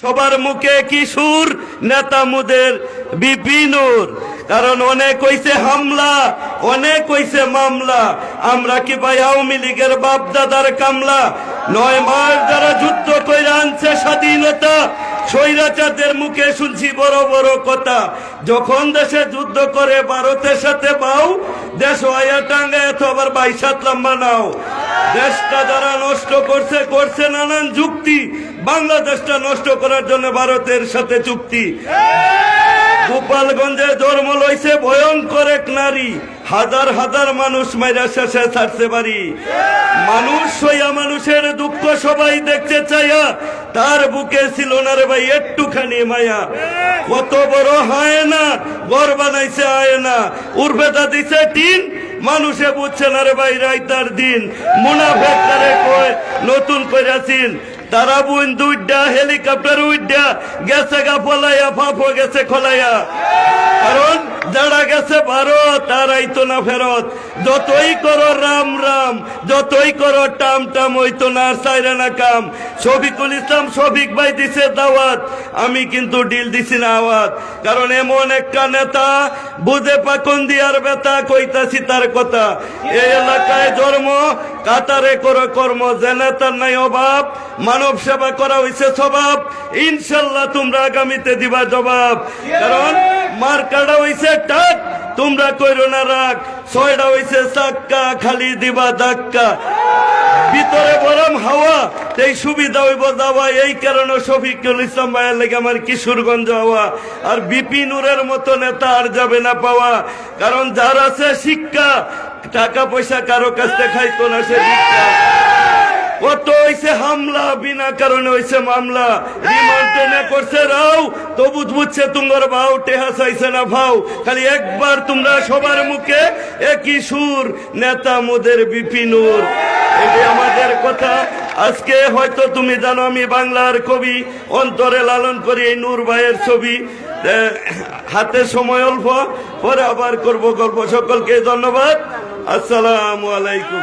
সবার মুখে কিশোর নেতা মুদের বিপিনুর কারণ অনেক হইছে হামলা, অনেক হইছে মামলা। আমরা কি ভাই আওয়ামী লীগের বাপ দাদার কামলা? নয় মাস যারা যুদ্ধ করে আনছে স্বাধীনতা, স্বৈরাচারদের মুখে শুনছি বড় বড় কথা। যখন দেশে যুদ্ধ করে ভারতের সাথে পাও দেশ আয়া টাঙ্গা এত আবার বাইশাত লম্বা নাও। দেশটা যারা নষ্ট করছে করছে নানান যুক্তি। বাংলাদেশটা নষ্ট করার জন্য ভারতের সাথে চুক্তি। গোপালগঞ্জে জন্ম লইছে ভয়ঙ্কর এক নারী। হাজার হাজার মানুষ মাইরা শেষে ছাড়তে পারি মানুষ হইয়া মানুষের দুঃখ সবাই দেখতে চাইয়া, তার বুকে ছিল না রে ভাই, একটুখানি মায়া। কত বড় হয় না গড় বানাইছে আয় না উর্বেদা দিছে টিন মানুষে বুঝছে না রে ভাই রাইতার দিন। মুনাফেক তারে কয়, নতুন করেছিল তারা বুন দুইটা হেলিকপ্টার উইডা, গেছে গা ফলাইয়া ফাফো গেছে খলাইয়া। কারণ যারা গেছে ভারত, তারাই তো না ফেরত। যতই করো রাম রাম, যতই করো টাম টাম হইতো না আর সাইরা না কাম। শফিকুল ইসলাম শফিক ভাই দিছে দাওয়াত, আমি কিন্তু ডিল দিছি না আওয়াত কারণ এমন একটা নেতা, বুঝে পাকন দিয়ার বেতা, কইতাছি তার কথা। এই এলাকায় জন্ম, কাতারে করো কর্ম, যে নেতার নাই অভাব, মানব সেবা করা হইছে স্বভাব। ইনশাল্লাহ তোমরা আগামীতে দিবা জবাব। কারণ মার্কাটা হইছে টাক, তোমরা কইরো না রাখ ছয়টা হইছে চাক্কা, খালি দিবা ধাক্কা। ভিতরে বরম হাওয়া এই সুবিধা হইব যাওয়া। এই কারণে শফিকুল ইসলাম ভাইয়ের লেগে আমার কিশোরগঞ্জ হওয়া আর বিপিনুরের মতো নেতা আর যাবে না পাওয়া। কারণ যার আছে শিক্ষা, টাকা পয়সা কারও কাছ থেকে খাইতো না সে কত হইছে হামলা, বিনা কারণে হইছে মামলা। রিমান্ড করছে রাও, তবু বুঝছে তোমার ভাও, টেহা না খালি একবার তোমরা সবার মুখে নেতা মোদের বিপিনুর আমাদের কথা। আজকে হয়তো তুমি জানো আমি বাংলার কবি, অন্তরে লালন করি এই নূর ভাইয়ের ছবি। হাতে সময় অল্প, পরে আবার করব গল্প। সকলকে ধন্যবাদ। আসসালামু আলাইকুম।